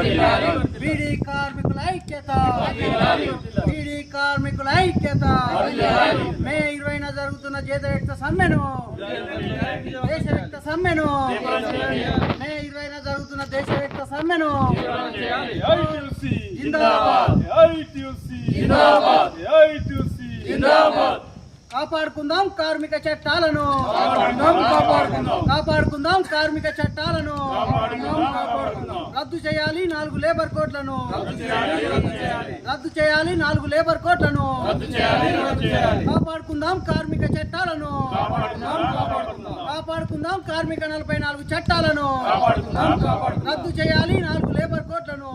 బీడీ కార్మికుల ఐక్యత. బీడీ కార్మికుల ఐక్యత. మే ఇరవైన జరుగుతున్న దేశవ్యాప్త సమ్మెను. దేశవ్యాప్త సమ్మెను. మే ఇరవైన జరుగుతున్న దేశవ్యాప్త సమ్మెను. జిందాబాద్. కాపాడుకుందాం కార్మిక చట్టాలను. కాపాడుకుందాం కార్మిక చట్టాలను. రద్దు చేయాలి నాలుగు లేబర్ కోడ్లను. రద్దు చేయాలి నాలుగు లేబర్ కోడ్లను. కాపాడుకుందాం కార్మిక చట్టాలను. కాపాడుకుందాం కార్మిక నలభై నాలుగు చట్టాలను. రద్దు చేయాలి నాలుగు లేబర్ కోడ్లను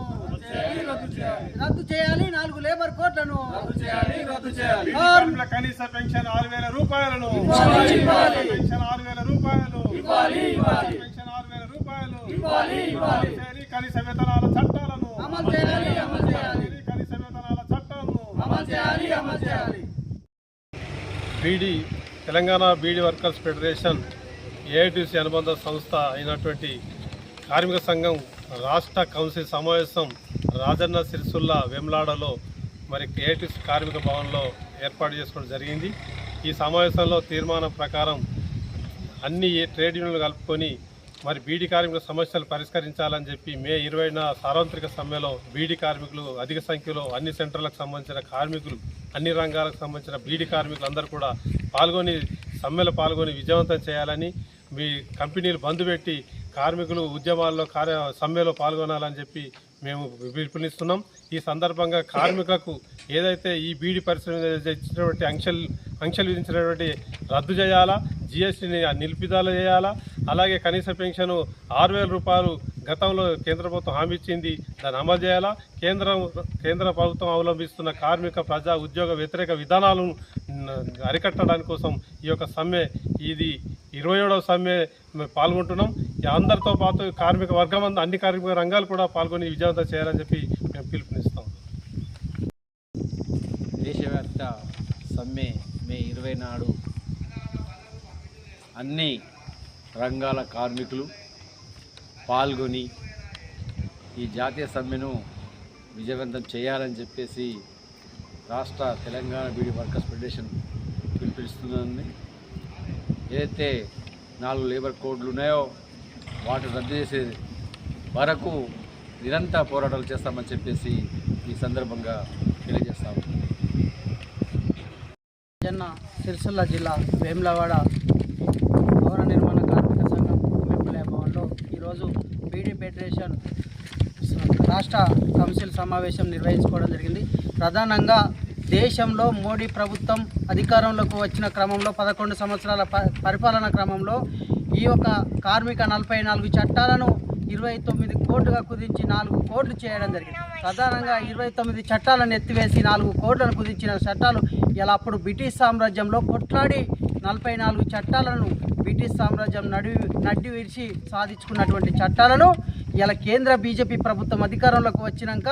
రద్దు చేయాలి నాలుగు లేబర్ కోడ్లను కనీస పెన్షన్ ఆరు వేల రూపాయలను పెన్షన్ ఆరు వేల రూపాయలు. పెన్షన్ ఆరు వేల రూపాయలు. కనీస వేతనాల చట్టాలను. అమలు చేయాలి. అమలు చేయాలి కనీస వేతనాల చట్టాలను. అమలు చేయాలి అమలు చేయాలి. Beedi Telangana beedi workers federation AITC అనుబంధ సంస్థ అయినటువంటి కార్మిక సంఘం రాష్ట్ర కౌన్సిల్ సమావేశం రాజన్న సిరిసుల్ల వెమ్లాడలో మరి క్రియేటివ్స్ కార్మిక భవన్లో ఏర్పాటు చేసుకోవడం జరిగింది. ఈ సమావేశంలో తీర్మానం ప్రకారం అన్ని ట్రేడ్ యూనియన్లు కలుపుకొని మరి బీడీ కార్మికుల సమస్యలు పరిష్కరించాలని చెప్పి మే ఇరవైన సార్వత్రిక సమ్మెలో బీడీ కార్మికులు అధిక సంఖ్యలో అన్ని సెంటర్లకు సంబంధించిన కార్మికులు అన్ని రంగాలకు సంబంధించిన బీడీ కార్మికులు అందరూ కూడా పాల్గొని సమ్మెలో పాల్గొని విజయవంతం చేయాలని మీ కంపెనీలు బంద్ పెట్టి కార్మికులు ఉద్యమాల్లో కార్య సమ్మెలో పాల్గొనాలని చెప్పి మేము పిలుపునిస్తున్నాం. ఈ సందర్భంగా కార్మికులకు ఏదైతే ఈ బీడీ పరిశ్రమ ఇచ్చినటువంటి అంక్షలు ఆంక్షలు విధించినటువంటి రద్దు చేయాలా జిఎస్టీని నిలిపిదాలు చేయాలా అలాగే కనీస పెన్షన్ ఆరు వేల రూపాయలు గతంలో కేంద్ర ప్రభుత్వం హామీ ఇచ్చింది దాన్ని అమలు చేయాలా? కేంద్రం కేంద్ర ప్రభుత్వం అవలంబిస్తున్న కార్మిక ప్రజా ఉద్యోగ వ్యతిరేక విధానాలను అరికట్టడానికి కోసం ఈ యొక్క సమ్మె ఇది ఇరవై ఏడవ సమ్మె పాల్గొంటున్నాం. అందరితో పాటు కార్మిక వర్గం అన్ని కార్మిక రంగాలు కూడా పాల్గొని విజయవంతం చేయాలని చెప్పి మేము పిలుపునిస్తాం. దేశవ్యాప్త సమ్మె మే ఇరవై నాడు అన్ని రంగాల కార్మికులు పాల్గొని ఈ జాతీయ సమ్మెను విజయవంతం చేయాలని చెప్పేసి రాష్ట్ర తెలంగాణ బీడీ వర్కర్స్ ఫెడరేషన్ పిలుపునిస్తుందని. ఏదైతే నాలుగు లేబర్ కోడ్లు ఉన్నాయో వాటిని రద్దు చేసే వరకు నిరంతర పోరాటాలు చేస్తామని చెప్పేసి ఈ సందర్భంగా తెలియజేస్తాము జన్న సిరిసిల్ల జిల్లా వేములవాడ భవన నిర్మాణ కార్మిక సంఘం ఎంఎంఎల్ఏ భవన్లో ఈరోజు బీడీ ఫెడరేషన్ రాష్ట్ర కౌన్సిల్ సమావేశం నిర్వహించుకోవడం జరిగింది. ప్రధానంగా దేశంలో మోడీ ప్రభుత్వం అధికారంలోకి వచ్చిన క్రమంలో పదకొండు సంవత్సరాల ప- పరిపాలన క్రమంలో ఈ యొక్క కార్మిక నలభై నాలుగు చట్టాలను ఇరవై తొమ్మిది కోట్లుగా కుదించి నాలుగు కోట్లు చేయడం జరిగింది. ప్రధానంగా ఇరవై తొమ్మిది చట్టాలను ఎత్తివేసి నాలుగు కోట్లను కుదించిన చట్టాలు ఇలా అప్పుడు బ్రిటిష్ సామ్రాజ్యంలో కొట్లాడి నలభై నాలుగు చట్టాలను బ్రిటిష్ సామ్రాజ్యం నడి నడ్డి విడిచి సాధించుకున్నటువంటి చట్టాలను ఇలా కేంద్ర బీజేపీ ప్రభుత్వం అధికారంలోకి వచ్చినాక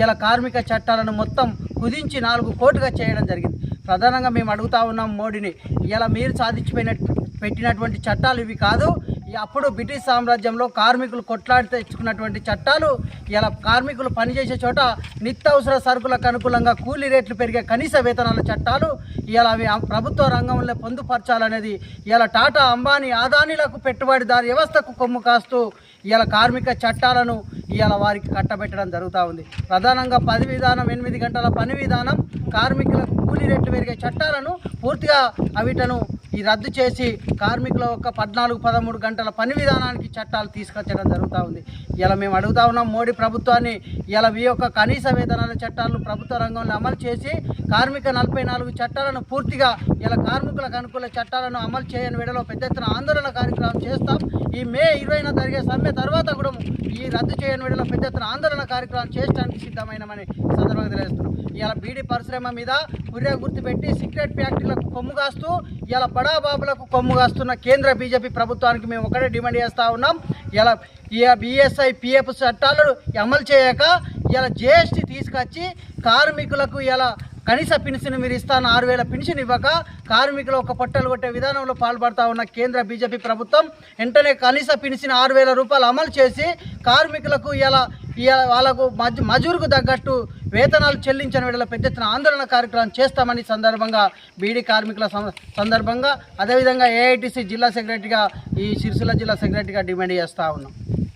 ఇలా కార్మిక చట్టాలను మొత్తం కుదించి నాలుగు కోట్లుగా చేయడం జరిగింది. ప్రధానంగా మేము అడుగుతా ఉన్నాం మోడీని ఇలా మీరు సాధించిపోయినట్టు పెట్టినటువంటి చట్టాలు ఇవి కాదు. అప్పుడు బ్రిటిష్ సామ్రాజ్యంలో కార్మికులు కొట్లాడి తెచ్చుకున్నటువంటి చట్టాలు ఇలా కార్మికులు పనిచేసే చోట నిత్యావసర సరుకులకు అనుకూలంగా కూలీ రేట్లు పెరిగే కనీస వేతనాల చట్టాలు ఇలా అవి ప్రభుత్వ రంగంలో పొందుపరచాలనేది ఇలా టాటా అంబానీ ఆదానీలకు పెట్టుబడిదారు వ్యవస్థకు కొమ్ము కాస్తూ ఇలా కార్మిక చట్టాలను ఇవాళ వారికి కట్టబెట్టడం జరుగుతూ ఉంది. ప్రధానంగా పది విధానం ఎనిమిది గంటల పని విధానం కార్మికులకు కూలీ రేట్లు పెరిగే చట్టాలను పూర్తిగా అవిటను ఈ రద్దు చేసి కార్మికుల యొక్క పద్నాలుగు పదమూడు గంటల పని విధానానికి చట్టాలు తీసుకొచ్చడం జరుగుతూ ఉంది. ఇలా మేము అడుగుతా ఉన్నాం మోడీ ప్రభుత్వాన్ని ఇలా ఈ యొక్క కనీస వేతనాల చట్టాలను ప్రభుత్వ రంగంలో అమలు చేసి కార్మిక నలభై నాలుగు చట్టాలను పూర్తిగా ఇలా కార్మికులకు అనుకూల చట్టాలను అమలు చేయని వేడలో పెద్ద ఎత్తున ఆందోళన కార్యక్రమం చేస్తాం. ఈ మే ఇరవైన జరిగే సమ్మె తర్వాత కూడా ఈ రద్దు చేయని వేడలో పెద్ద ఎత్తున ఆందోళన కార్యక్రమం చేయడానికి సిద్ధమైనమని సందర్భంగా తెలియజేస్తున్నాం. ఇలా బీడీ పరిశ్రమ మీద గుర్తు గుర్తుపెట్టి సిగరెట్ ఫ్యాక్టరీలకు కొమ్ము కాస్తూ ఇలా బడాబాబులకు కొమ్ము కాస్తున్న కేంద్ర బీజేపీ ప్రభుత్వానికి మేము ఒకటే డిమాండ్ చేస్తూ ఉన్నాం. ఇలా బిఎస్ఐ పిఎఫ్ చట్టాలను అమలు చేయక ఇలా జిఎస్టీ తీసుకొచ్చి కార్మికులకు ఇలా కనీస పెన్షన్ మీరు ఇస్తాను ఆరు వేల పెన్షన్ ఇవ్వక కార్మికులు ఒక పొట్టలు కొట్టే విధానంలో పాల్పడతా ఉన్న కేంద్ర బీజేపీ ప్రభుత్వం వెంటనే కనీస పెన్షన్ ఆరు వేల రూపాయలు అమలు చేసి కార్మికులకు ఇలా ఇలా వాళ్ళకు మజ్ మజూరుకు తగ్గట్టు వేతనాలు చెల్లించిన వేళ పెద్ద ఎత్తున ఆందోళన కార్యక్రమం చేస్తామని సందర్భంగా బీడీ కార్మికుల సందర్భంగా అదేవిధంగా ఏఐటీసీ జిల్లా సెక్రటరీగా ఈ సిరిసిల్ల జిల్లా సెక్రటరీగా డిమాండ్ చేస్తూ ఉన్నాం.